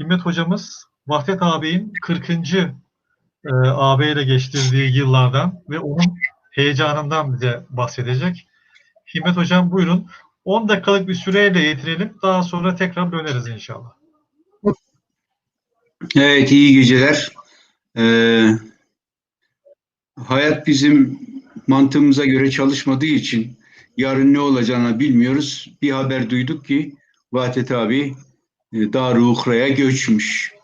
Himmet hocamız Vahdet ağabeyin 40. E, ağabeyle geçtirdiği yıllardan ve onun heyecanından bize bahsedecek. Himmet hocam buyurun. 10 dakikalık bir süreyle yetirelim. Daha sonra tekrar döneriz inşallah. Evet, iyi geceler. Ee, hayat bizim mantığımıza göre çalışmadığı için yarın ne olacağını bilmiyoruz. Bir haber duyduk ki Vahdet abi e, Darı Ukra'ya göçmüş.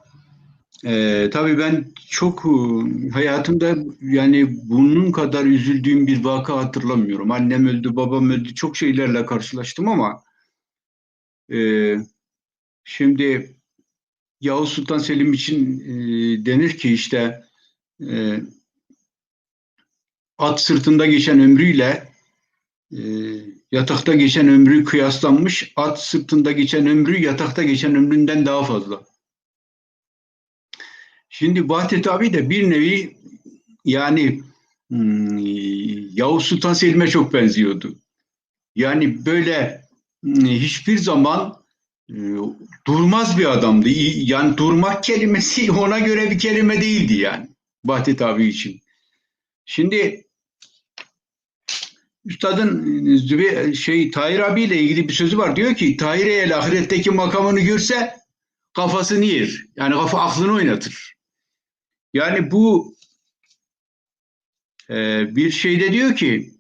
Ee, tabii ben çok e, hayatımda yani bunun kadar üzüldüğüm bir vaka hatırlamıyorum. Annem öldü, babam öldü, çok şeylerle karşılaştım ama e, şimdi Yavuz Sultan Selim için e, denir ki işte e, at sırtında geçen ömrüyle e, yatakta geçen ömrü kıyaslanmış. At sırtında geçen ömrü yatakta geçen ömründen daha fazla. Şimdi Vahdet abi de bir nevi yani hmm, Yavuz Sultan Selim'e çok benziyordu. Yani böyle hmm, hiçbir zaman e, durmaz bir adamdı. Yani durmak kelimesi ona göre bir kelime değildi yani. Vahdet abi için. Şimdi Üstadın Zübe, şey Tahir abiyle ilgili bir sözü var. Diyor ki Tahir el ahiretteki makamını görse kafasını yer. Yani kafa aklını oynatır. Yani bu e, bir şeyde diyor ki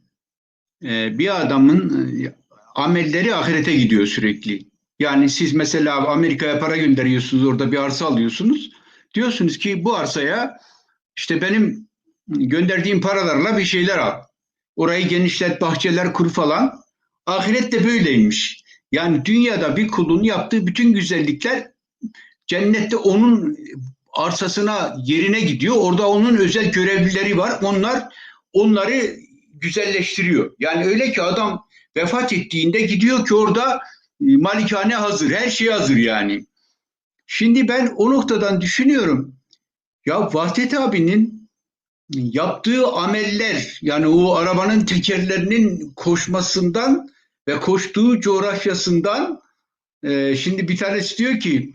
e, bir adamın e, amelleri ahirete gidiyor sürekli. Yani siz mesela Amerika'ya para gönderiyorsunuz, orada bir arsa alıyorsunuz. Diyorsunuz ki bu arsaya işte benim gönderdiğim paralarla bir şeyler al. Orayı genişlet, bahçeler kur falan. Ahiret de böyleymiş. Yani dünyada bir kulun yaptığı bütün güzellikler cennette onun arsasına, yerine gidiyor. Orada onun özel görevlileri var. Onlar onları güzelleştiriyor. Yani öyle ki adam vefat ettiğinde gidiyor ki orada e, malikane hazır, her şey hazır yani. Şimdi ben o noktadan düşünüyorum. Ya Vahdet abinin yaptığı ameller yani o arabanın tekerlerinin koşmasından ve koştuğu coğrafyasından e, şimdi bir tanesi diyor ki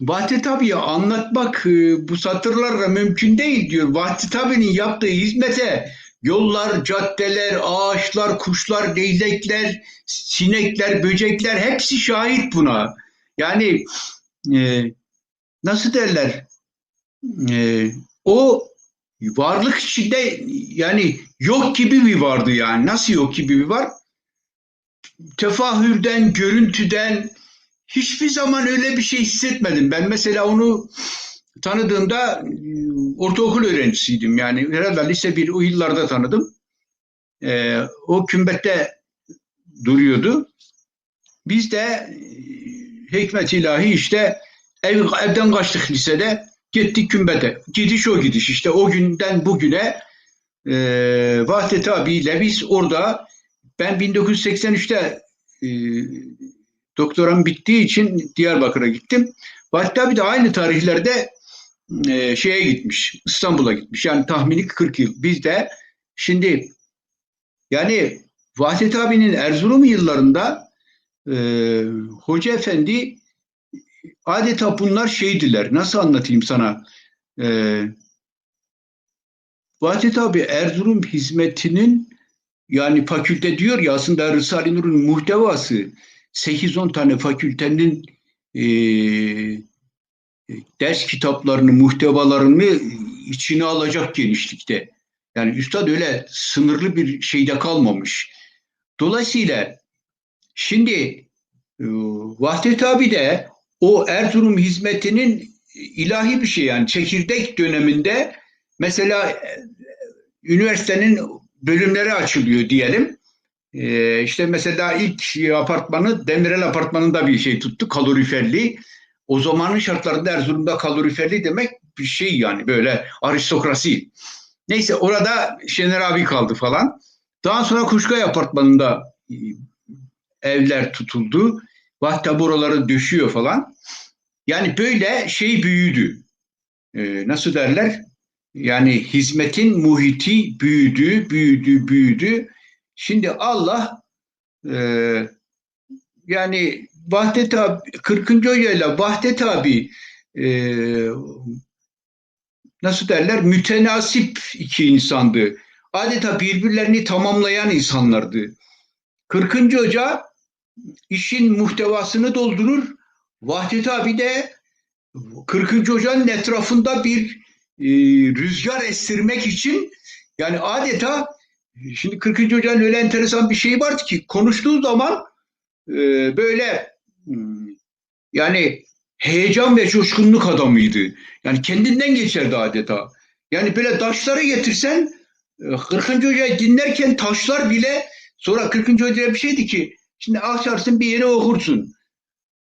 Vahdet abiye anlatmak e, bu satırlarla mümkün değil diyor. Vahdet abinin yaptığı hizmete yollar, caddeler, ağaçlar, kuşlar, leylekler, sinekler, böcekler hepsi şahit buna. Yani e, nasıl derler? E, o varlık içinde yani yok gibi bir vardı yani. Nasıl yok gibi bir var? Tefahürden, görüntüden hiçbir zaman öyle bir şey hissetmedim. Ben mesela onu tanıdığımda ortaokul öğrencisiydim. Yani herhalde lise bir o yıllarda tanıdım. Ee, o kümbette duruyordu. Biz de hikmet ilahi işte ev, evden kaçtık lisede. Gittik kümbete. Gidiş o gidiş. İşte o günden bugüne e, Vahdet abiyle biz orada ben 1983'te e, doktoram bittiği için Diyarbakır'a gittim. Vahdet abi de aynı tarihlerde e, şeye gitmiş. İstanbul'a gitmiş. Yani tahmini 40 yıl. Biz de şimdi yani Vahdet abinin Erzurum yıllarında e, Hoca Efendi adeta bunlar şeydiler. Nasıl anlatayım sana? Ee, Vahdet abi Erzurum hizmetinin yani fakülte diyor ya aslında Risale-i Nur'un muhtevası 8-10 tane fakültenin e, ders kitaplarını, muhtevalarını içine alacak genişlikte. Yani üstad öyle sınırlı bir şeyde kalmamış. Dolayısıyla şimdi e, Vahdet abi de o Erzurum hizmetinin ilahi bir şey yani çekirdek döneminde mesela e, üniversitenin bölümleri açılıyor diyelim. Ee, işte mesela ilk apartmanı Demirel apartmanında bir şey tuttu kaloriferli. O zamanın şartlarında Erzurum'da kaloriferli demek bir şey yani böyle aristokrasi. Neyse orada Şener abi kaldı falan. Daha sonra Kuşkay apartmanında e, evler tutuldu. Vahta buraları düşüyor falan. Yani böyle şey büyüdü. Ee, nasıl derler? Yani hizmetin muhiti büyüdü, büyüdü, büyüdü. Şimdi Allah e, yani Vahdet abi 40. hocayla Vahdet abi e, nasıl derler mütenasip iki insandı. Adeta birbirlerini tamamlayan insanlardı. 40. hoca işin muhtevasını doldurur. Vahdet abi de 40. hocanın etrafında bir e, rüzgar estirmek için yani adeta şimdi 40. hocanın öyle enteresan bir şey vardı ki konuştuğu zaman e, böyle hmm, yani heyecan ve coşkunluk adamıydı. Yani kendinden geçerdi adeta. Yani böyle taşları getirsen 40. hocayı dinlerken taşlar bile sonra 40. hocaya bir şeydi ki şimdi açarsın bir yere okursun.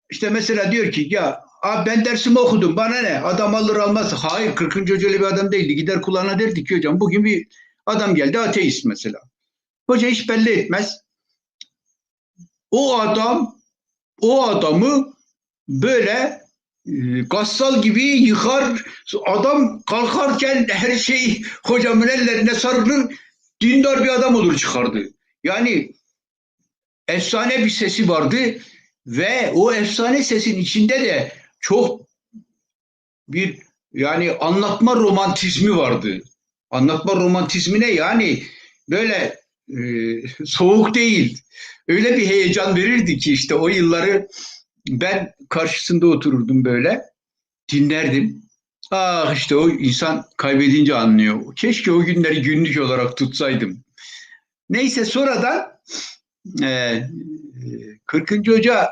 İşte mesela diyor ki ya abi ben dersimi okudum bana ne adam alır almaz. Hayır 40. hoca öyle bir adam değildi. Gider kulağına derdi ki hocam bugün bir adam geldi ateist mesela. Hoca hiç belli etmez. O adam o adamı böyle e, gassal gibi yıkar. Adam kalkarken her şey hocamın ellerine sarılır. Dindar bir adam olur çıkardı. Yani efsane bir sesi vardı ve o efsane sesin içinde de çok bir yani anlatma romantizmi vardı. Anlatma romantizmine yani böyle e, soğuk değil. Öyle bir heyecan verirdi ki işte o yılları ben karşısında otururdum böyle dinlerdim. Ah işte o insan kaybedince anlıyor. Keşke o günleri günlük olarak tutsaydım. Neyse sonradan e, 40. Hoca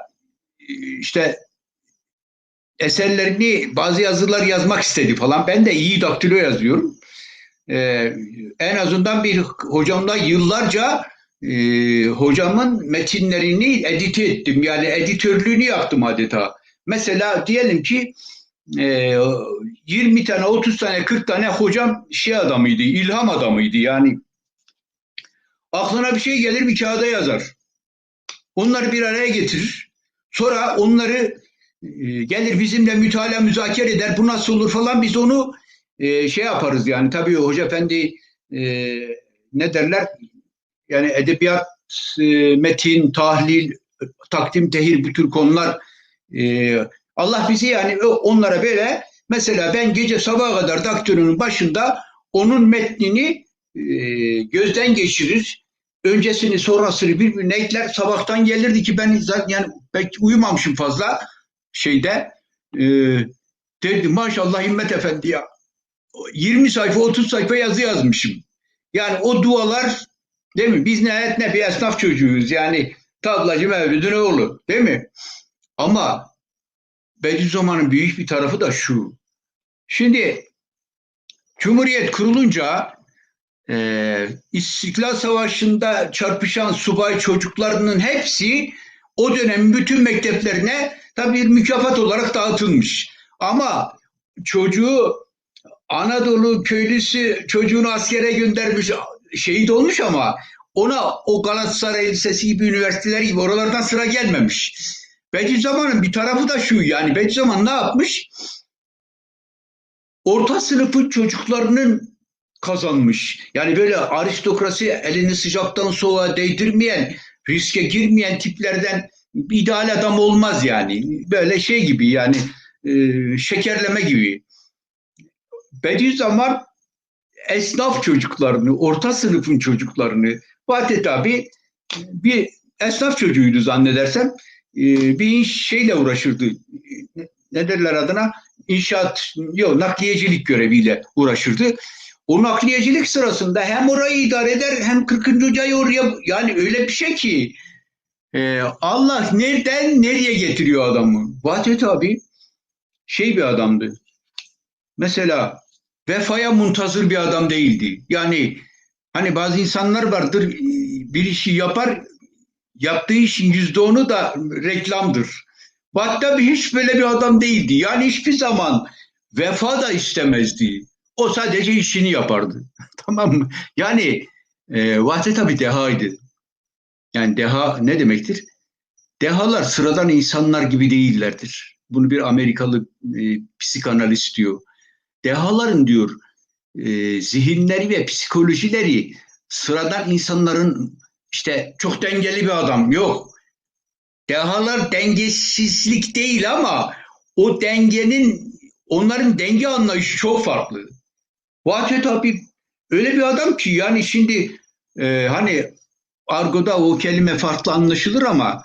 işte eserlerini bazı yazılar yazmak istedi falan. Ben de iyi daktilo yazıyorum. Ee, en azından bir hocamla yıllarca e, hocamın metinlerini edite ettim. Yani editörlüğünü yaptım adeta. Mesela diyelim ki e, 20 tane, 30 tane, 40 tane hocam şey adamıydı, ilham adamıydı. Yani aklına bir şey gelir bir kağıda yazar. Onları bir araya getirir. Sonra onları e, gelir bizimle mütalaa müzakere eder. Bu nasıl olur falan biz onu e, şey yaparız yani. Tabii Hoca Efendi e, ne derler? Yani edebiyat, metin, tahlil, takdim, tehir bu tür konular Allah bizi yani onlara böyle mesela ben gece sabaha kadar daktörünün başında onun metnini gözden geçirir. Öncesini sonrasını birbirine ekler. Sabahtan gelirdi ki ben zaten yani belki uyumamışım fazla şeyde. E, derdim maşallah Himmet Efendi ya. 20 sayfa 30 sayfa yazı yazmışım. Yani o dualar değil mi? Biz nihayet ne bir esnaf çocuğuyuz. Yani tablacı Mevlüd'ün oğlu değil mi? Ama Bediüzzaman'ın büyük bir tarafı da şu. Şimdi Cumhuriyet kurulunca e, İstiklal Savaşı'nda çarpışan subay çocuklarının hepsi o dönem bütün mekteplerine tabii bir mükafat olarak dağıtılmış. Ama çocuğu Anadolu köylüsü çocuğunu askere göndermiş, şehit olmuş ama ona o Galatasaray Lisesi gibi üniversiteler gibi oralardan sıra gelmemiş. Bediüzzaman'ın bir tarafı da şu yani Bediüzzaman ne yapmış? Orta sınıfın çocuklarının kazanmış. Yani böyle aristokrasi elini sıcaktan soğuğa değdirmeyen, riske girmeyen tiplerden ideal adam olmaz yani. Böyle şey gibi yani e, şekerleme gibi. Bediüzzaman esnaf çocuklarını, orta sınıfın çocuklarını, Fatih abi bir esnaf çocuğuydu zannedersem. E, bir şeyle uğraşırdı. Ne derler adına? İnşaat, yok nakliyecilik göreviyle uğraşırdı. O nakliyecilik sırasında hem orayı idare eder hem 40. hocayı oraya yani öyle bir şey ki e, Allah nereden nereye getiriyor adamı. Vahdet abi şey bir adamdı. Mesela vefaya muntazır bir adam değildi. Yani hani bazı insanlar vardır bir işi yapar yaptığı işin yüzde onu da reklamdır. Vahdet hiç böyle bir adam değildi. Yani hiçbir zaman vefa da istemezdi. O sadece işini yapardı. tamam mı? Yani e, Vahdet tabi dehaydı. Yani deha ne demektir? Dehalar sıradan insanlar gibi değillerdir. Bunu bir Amerikalı e, psikanalist diyor. Dehaların diyor e, zihinleri ve psikolojileri sıradan insanların işte çok dengeli bir adam yok. dehalar dengesizlik değil ama o dengenin onların denge anlayışı çok farklı. Vahdet abi öyle bir adam ki yani şimdi e, hani argoda o kelime farklı anlaşılır ama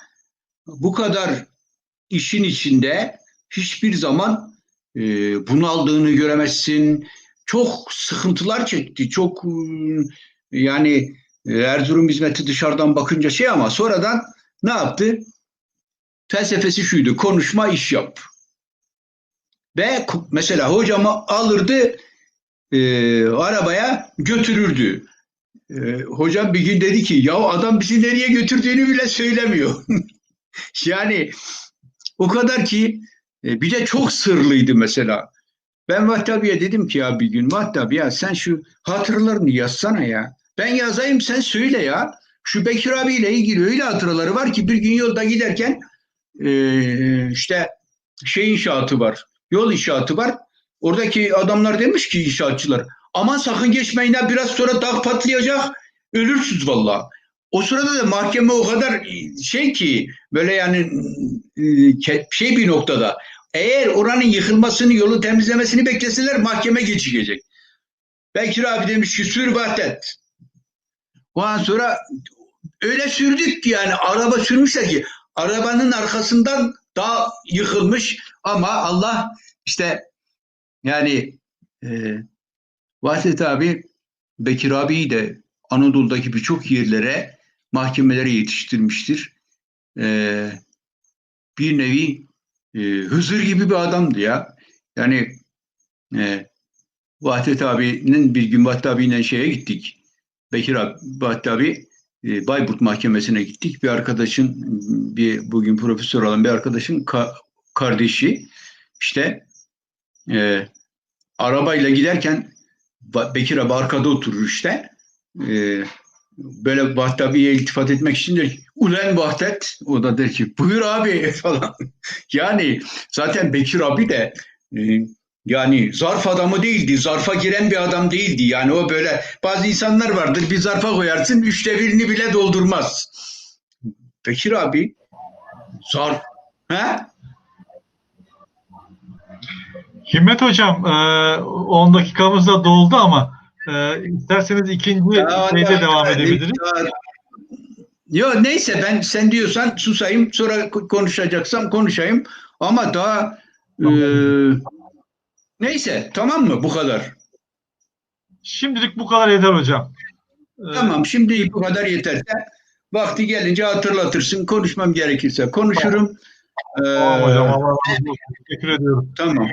bu kadar işin içinde hiçbir zaman e, bunaldığını göremezsin. Çok sıkıntılar çekti. Çok e, yani Erzurum hizmeti dışarıdan bakınca şey ama sonradan ne yaptı? Felsefesi şuydu. Konuşma iş yap. Ve mesela hocamı alırdı e, arabaya götürürdü. E, hocam bir gün dedi ki ya adam bizi nereye götürdüğünü bile söylemiyor. yani o kadar ki e, bir de çok sırlıydı mesela. Ben Vahtabi'ye dedim ki ya bir gün Vahtabi ya sen şu hatıralarını yazsana ya. Ben yazayım sen söyle ya. Şu Bekir abiyle ilgili öyle hatıraları var ki bir gün yolda giderken e, işte şey inşaatı var. Yol inşaatı var. Oradaki adamlar demiş ki inşaatçılar aman sakın geçmeyin ha biraz sonra dağ patlayacak ölürsünüz valla. O sırada da mahkeme o kadar şey ki böyle yani şey bir noktada eğer oranın yıkılmasını yolu temizlemesini bekleseler mahkeme geçecek. Bekir abi demiş ki sür Vahdet. Ondan sonra öyle sürdük ki yani araba sürmüşler ki arabanın arkasından dağ yıkılmış ama Allah işte yani e, Vahdet abi Bekir abiyi de Anadolu'daki birçok yerlere mahkemelere yetiştirmiştir. E, bir nevi e, Hızır gibi bir adamdı ya. Yani e, Vahdet abinin bir gün Vahdet abiyle şeye gittik. Bekir abi, Vahdet abi e, Bayburt Mahkemesi'ne gittik. Bir arkadaşın, bir bugün profesör olan bir arkadaşın ka- kardeşi işte e, arabayla giderken Bekir abi arkada oturur işte. E, böyle Vahdet abiye iltifat etmek için der ki, ulan Vahdet o da der ki buyur abi falan. yani zaten Bekir abi de e, yani zarf adamı değildi. Zarfa giren bir adam değildi. Yani o böyle bazı insanlar vardır bir zarfa koyarsın üçte birini bile doldurmaz. Bekir abi zarf. Ha? Himmet Hocam, e, 10 dakikamız da doldu ama e, isterseniz ikinci Ya, şeyde ya, devam ya, edebiliriz. ya. Yo neyse ben sen diyorsan susayım sonra ko- konuşacaksam konuşayım ama daha e, neyse tamam mı bu kadar. Şimdilik bu kadar yeter hocam. E, Tamam şimdi bu kadar yeter. Vakti gelince hatırlatırsın. Konuşmam gerekirse konuşurum. Ee, Tamam hocam. Allah razı olsun. Teşekkür ediyorum. tamam.